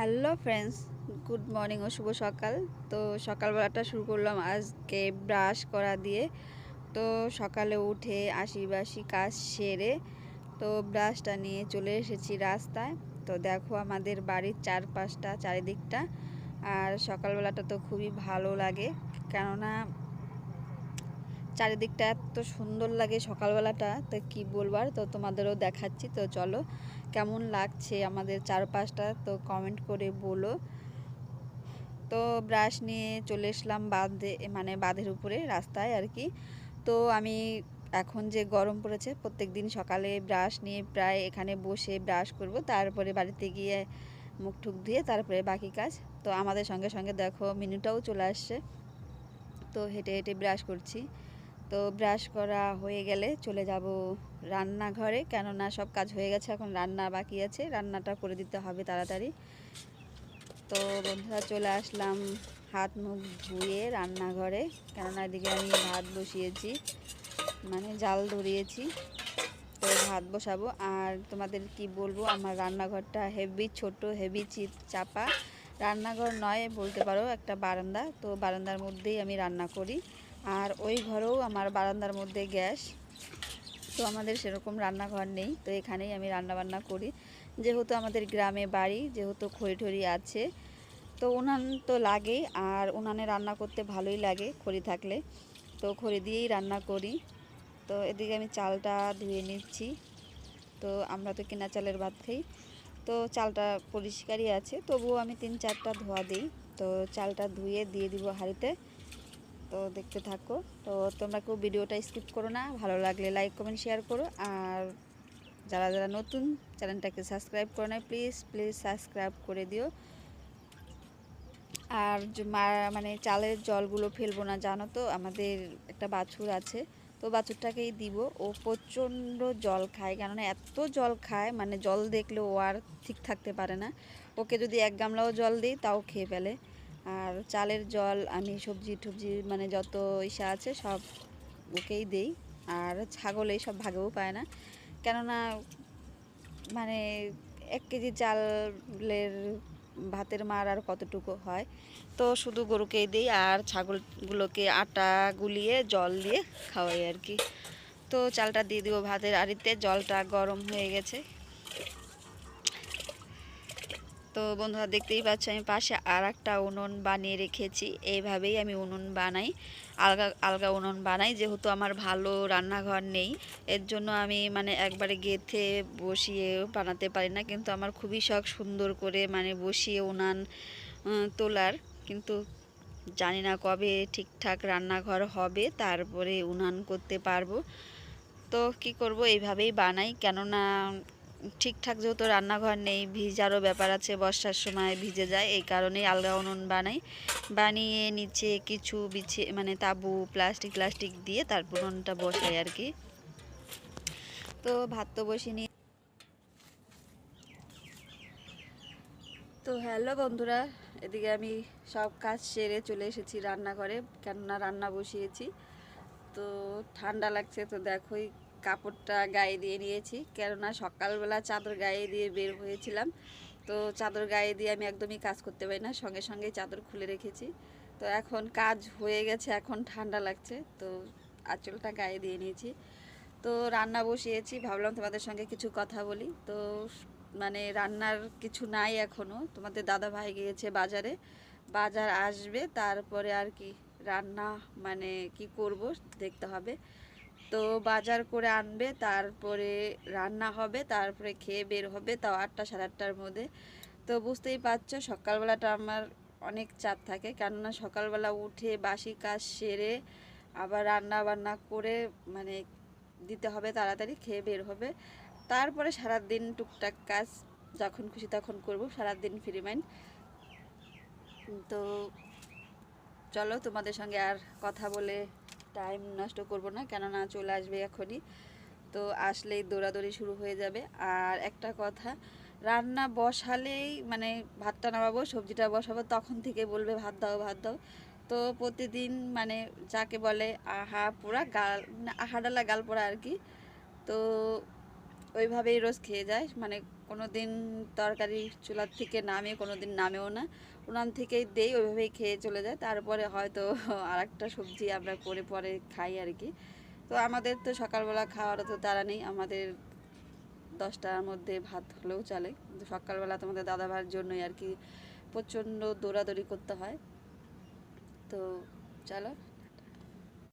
Hello friends, good morning ও শুভ সকাল। তো সকালবেলাটা শুরু করলাম আজকে ব্রাশ করা দিয়ে। তো সকালে উঠে আশি বাসি কাজ সেরে তো ব্রাশটা নিয়ে চলে এসেছি রাস্তায়। তো দেখো আমাদের বাড়ির চারপাশটা, চারিদিকটা। আর সকালবেলাটা তো খুবই ভালো লাগে। কেননা চারিদিকটা এত সুন্দর লাগে সকালবেলাটা, তো কি বলবার তো তোমাদেরও দেখাচ্ছি, তো চলো। কেমন লাগছে আমাদের চারপাশটা? তো কমেন্ট করে বলো। তো ব্রাশ নিয়ে চলে এসলাম বাঁধে মানে বাঁধের উপরে, রাস্তায় আর কি। তো আমি এখন যে গরম পড়েছে প্রত্যেক দিন সকালে ব্রাশ নিয়ে প্রায় এখানে বসে ব্রাশ করব, তারপরে বাড়িতে গিয়ে মুখ ঠুক ধুয়ে তারপরে বাকি কাজ। তো আমাদের সঙ্গে সঙ্গে দেখো, মিনুটাও চলে আসছে। তো হেঁটে হেঁটে ব্রাশ করছি। তো ব্রাশ করা হয়ে গেলে চলে যাব রান্নাঘরে। কেননা সব কাজ হয়ে গেছে, এখন রান্না বাকি আছে। রান্নাটা করে দিতে হবে তাড়াতাড়ি। তো বন্ধুরা, চলে আসলাম হাত মুখ ধুয়ে রান্নাঘরে। কেননা এদিকে আমি ভাত বসিয়েছি মানে জাল ধরিয়েছি। তো ভাত বসাবো। আর তোমাদের কি বলব, আমার রান্নাঘরটা হেভি ছোট হেভি চিপ, চাপা। রান্নাঘর নয়, বলতে পারো একটা বারান্দা। তো বারান্দার মধ্যেই আমি রান্না করি। আর ওই ঘরেও আমার বারান্দার মধ্যে গ্যাস। তো আমাদের সেরকম রান্নাঘর নেই, তো এখানেই আমি রান্না বান্না করি। যেহেতু আমাদের গ্রামে বাড়ি, যেহেতু খড়ি আছে, তো উনান তো লাগেই, আর উনানে রান্না করতে ভালোই লাগে খড়ি থাকলে। তো খড়ি দিয়েই রান্না করি। তো এদিকে আমি চালটা ধুয়ে নিচ্ছি। তো আমরা তো কেনা চালের ভাত খাই। তো চালটা পরিষ্কারই আছে, তবুও আমি তিন চারটা ধোয়া দিই। তো চালটা ধুয়ে দিয়ে দিব হাঁড়িতে। তো দেখতে থাকো। তো তোমরা কেউ ভিডিওটা স্কিপ করো না, ভালো লাগলে লাইক কমেন্ট শেয়ার করো। আর যারা যারা নতুন চ্যানেলটাকে সাবস্ক্রাইব করো না প্লিজ প্লিজ সাবস্ক্রাইব করে দিও। আর মানে চালের জলগুলো ফেলব না, জানো তো, আমাদের একটা বাছুর আছে। তো বাছুরটাকেই দিব। ও প্রচণ্ড জল খায়, কেননা এত জল খায় মানে জল দেখলে ও আর ঠিক থাকতে পারে না। ওকে যদি এক গামলাও জল দিই, তাও খেয়ে ফেলে। আর চালের জল আমি সবজি টবজি মানে যত ইসা আছে সব ওকেই দেই। আর ছাগল এইসব ভাগেও পায় না। কেননা মানে এক কেজি চালের ভাতের মার আর কতটুকু হয়? তো শুধু গরুকেই দিই আর ছাগলগুলোকে আটা গুলিয়ে, জল দিয়ে খাওয়াই আর কি। তো চালটা দিয়ে দিব ভাতের আড়িতে, জলটা গরম হয়ে গেছে। তো বন্ধুরা দেখতেই পাচ্ছ, আমি পাশে আর একটা উনুন বানিয়ে রেখেছি। এইভাবেই আমি উনুন বানাই, আলগা আলগা উনুন বানাই, যেহেতু আমার ভালো রান্নাঘর নেই। এর জন্য আমি মানে একবারে গেথে বসিয়ে বানাতে পারি না, কিন্তু আমার খুবই শখ সুন্দর করে মানে বসিয়ে উনান তোলার। কিন্তু জানি না কবে ঠিকঠাক রান্নাঘর হবে, তারপরে উনান করতে পারব। তো কি করব, এইভাবেই বানাই। কেননা ঠিকঠাক যেহেতু রান্নাঘর নেই ভিজারও ব্যাপার আছে, বর্ষার সময় ভিজে যায়, এই কারণেই আলগা উনুন বানাই। বানিয়ে নিচে কিছু বিছে মানে তাবু, প্লাস্টিক প্লাস্টিক দিয়ে তারপর উনুনটা বসাই আর কি। তো ভাত তো বসিয়ে নিয়ে তো হ্যালো বন্ধুরা, এদিকে আমি সব কাজ সেরে চলে এসেছি রান্নাঘরে, কেননা রান্না বসিয়েছি। তো ঠান্ডা লাগছে, তো দেখোই কাপড়টা গায়ে দিয়ে নিয়েছি। কেননা সকালবেলা চাদর গায়ে দিয়ে বের হয়েছিলাম। তো চাদর গায়ে দিয়ে আমি একদমই কাজ করতে পারি না। সঙ্গে সঙ্গে চাদর খুলে রেখেছি। তো এখন কাজ হয়ে গেছে, এখন ঠান্ডা লাগছে। তো আঁচলটা গায়ে দিয়ে নিয়েছি। তো রান্না বসিয়েছি, ভাবলাম তোমাদের সঙ্গে কিছু কথা বলি। তো মানে রান্নার কিছু নাই এখনও তোমাদের দাদা ভাই গিয়েছে বাজারে। বাজার আসবে, তারপরে আর কি রান্না মানে কি করব, দেখতে হবে। তো বাজার করে আনবে, তারপরে রান্না হবে, তারপরে খেয়ে বের হবে তাও আটটা সাড়ে আটটার মধ্যে। তো বুঝতেই পারছ, সকালবেলাটা আমার অনেক চাপ থাকে। কেননা সকালবেলা উঠে বাসি কাজ সেরে আবার রান্না বান্না করে মানে দিতে হবে তাড়াতাড়ি, খেয়ে বের হবে। তারপরে সারাদিন টুকটাক কাজ, যখন খুশি তখন করব, সারাদিন ফ্রি মাইন্ড তো চলো তোমাদের সঙ্গে আর কথা বলে টাইম নষ্ট করব না, কেননা চলে আসবে এখনই। তো আসলেই দৌড়াদৌড়ি শুরু হয়ে যাবে। আর একটা কথা, রান্না বসালেই মানে ভাতটা নামাবো, সবজিটা বসাবো, তখন থেকে বলবে ভাত দাও ভাত দাও। তো প্রতিদিন মানে যাকে বলে আহা পোড়া, গাল মানে আহা ডালা গাল পোড়া আর কি, তো ওইভাবেই রোজ খেয়ে যায়। মানে কোনো দিন তরকারি চুলার থেকে নামে কোনো দিন নামেও না। উনান থেকেই দেই, ওইভাবেই খেয়ে চলে যায়। তারপরে হয়তো আর একটা সবজি আমরা করে পরে খাই আর কি। তো আমাদের তো সকালবেলা খাওয়ার তো তারা নেই। আমাদের দশটার মধ্যে ভাত হলেও চলে। কিন্তু সকালবেলা তোমাদের দাদা ভাইয়ের জন্যই আর কি প্রচণ্ড দৌড়াদৌড়ি করতে হয়। তো চলো।